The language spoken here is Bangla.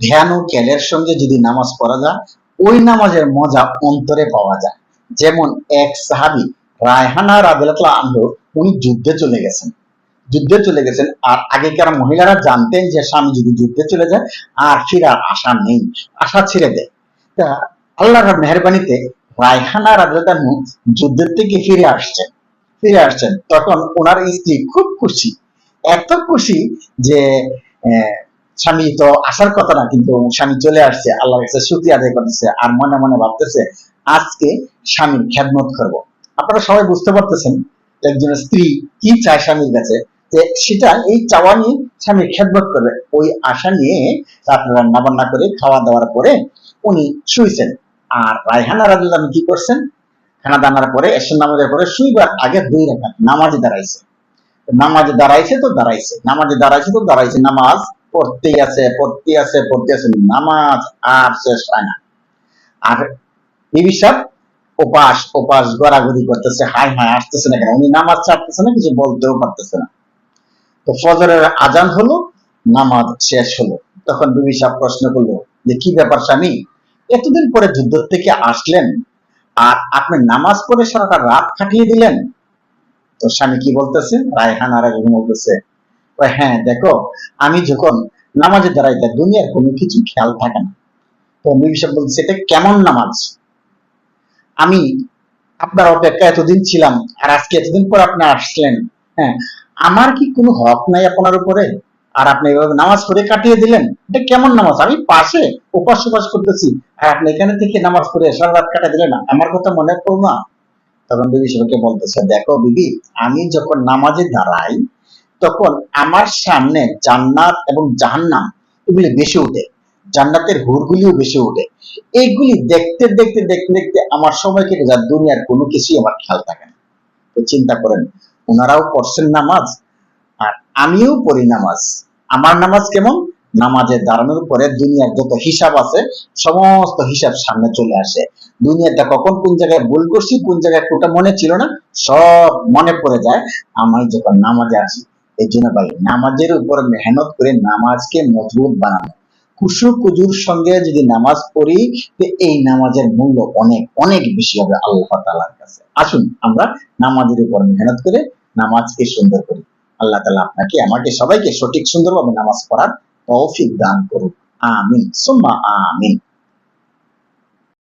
ধ্যান ও জ্ঞানের সঙ্গে যদি নামাজ পড়া যায়, ওই নামাজের মজা অন্তরে পাওয়া যায়। যেমন এক সাহাবি, রায়হানা রাদিয়াল্লাহু আনহু, উনি যুদ্ধে চলে গেছেন। যুদ্ধে চলে গেছেন, আর আগেকার মহিলারা জানতেন যে স্বামী যদি যুদ্ধে চলে যায়, আর ফিরার আশা নেই, আশা ছেড়ে দেয়। তা আল্লাহর মেহরবানিতে রায়হানা রাদিয়াল্লাহু যুদ্ধের থেকে ফিরে আসছেন। ফিরে আসছেন, তখন ওনার স্ত্রী খুব খুশি। এত খুশি যে স্বামী তো আসার কথা না, কিন্তু স্বামী চলে আসছে কাছে শুকরিয়া আদায় করতেছে আর মনে মনে ভাবতেছে, আজকে স্বামীর খেদমত করব। আপনারা সবাই বুঝতে পারতেছেন একজন স্ত্রী কি চায় স্বামীর কাছে, যে সেটা এই চাওয়া নিয়ে স্বামীর খেদমত করবে। ওই আশা নিয়ে রাত্রে রান্না বান্না করে খাওয়া দাওয়ার পরে উনি শুয়েছেন। আর রায়হানা রাজুল্লাহ কি করছেন? খানা দানার পরে, এসের নামাজের পরে শুইবার আগে দুই রেখা নামাজে দাঁড়াইছে। নামাজে দাঁড়াইছে তো দাঁড়াইছে, নামাজে দাঁড়াইছে তো দাঁড়াইছে, নামাজ পড়তেই আছে পড়তেই আছে, পড়তে আছে নামাজ আর শেষ হয় না। আর বিবি উপাস উপাস গড়াগড়ি করতেছে হাই হাই আসতেছে না কেন? উনি নামাজ ছাড়তেছে না, কিছু বলতেও পারতেছে না। তো ফজরের আজান হলো, নামাজ শেষ হলো। তখন বিবি সাহেব প্রশ্ন করল, যে কি ব্যাপার স্বামী? এতদিন পরে যুদ্ধ থেকে আসলেন আর আপনি নামাজ পড়ে সারাটা রাত কাটিয়ে দিলেন? তো স্বামী কি বলতেছে? রায়হান আর বলতেছে "ওই হ্যাঁ দেখো, আমি যখন নামাজে দাঁড়াই দাঁড়াইতে দুনিয়ার কোনো কিছু খেয়াল থাকে না। তো বিবি সাহেব বলতেছে এটা কেমন নামাজ? আমি আপনার অপেক্ষা এতদিন ছিলাম, আর আজকে এতদিন পর আপনি আসলেন। হ্যাঁ আমার কি কোনো হক নাই আপনার উপরে? আর আপনি এভাবে নামাজ পড়ে কাটিয়ে দিলেন? এটা কেমন নামাজ? আমি পাশে উপাস উপাস করতেছি, আর আপনি এখানে থেকে নামাজ পড়ে সারা রাত কাটিয়ে দিলেন না। আমার কথা মনে করো না। তখন বিবি সাহেবকে বলতেছে, দেখো বিবি, আমি যখন নামাজে দাঁড়াই তখন আমার সামনে জান্নাত এবং জাহান্নাম এগুলি বেশি ওঠে। জান্নাতের হুরগুলিও বেশি ওঠে। এইগুলি দেখতে দেখতে দেখতে দেখতে আমার সময় কেটে যায়। দুনিয়ার কোনো কিছুই আমার খেয়াল থাকে না। চিন্তা করেন, ওনারাও পড়ছেন নামাজ আর আমিও পড়ি নামাজ। আমার নামাজ কেমন? নামাজে দাঁড়ানোর পরে দুনিয়ার যত হিসাব আছে, সমস্ত হিসাব সামনে চলে আসে। দুনিয়াটা কখন কোন জায়গায় ভুল করছি, কোন জায়গায় কোটা মনে ছিল না, সব মনে পড়ে যায়। আমি যখন নামাজে আসি এই জন্য ভাই, নামাজের উপর মেহনত করে নামাজকে মজবুত বানানো। কুসু কুজুর সঙ্গে যদি নামাজ পড়ি এই নামাজের মূল্য অনেক অনেক বেশি হবে আল্লাহ তালার কাছে। আসুন, আমরা নামাজের উপর মেহনত করে নামাজকে সুন্দর করি। আল্লাহ তালা আপনাকে, আমাকে, সবাইকে সঠিক সুন্দরভাবে নামাজ পড়ার তৌফিক দান করুক। আমিন। সুম্মা আমিন।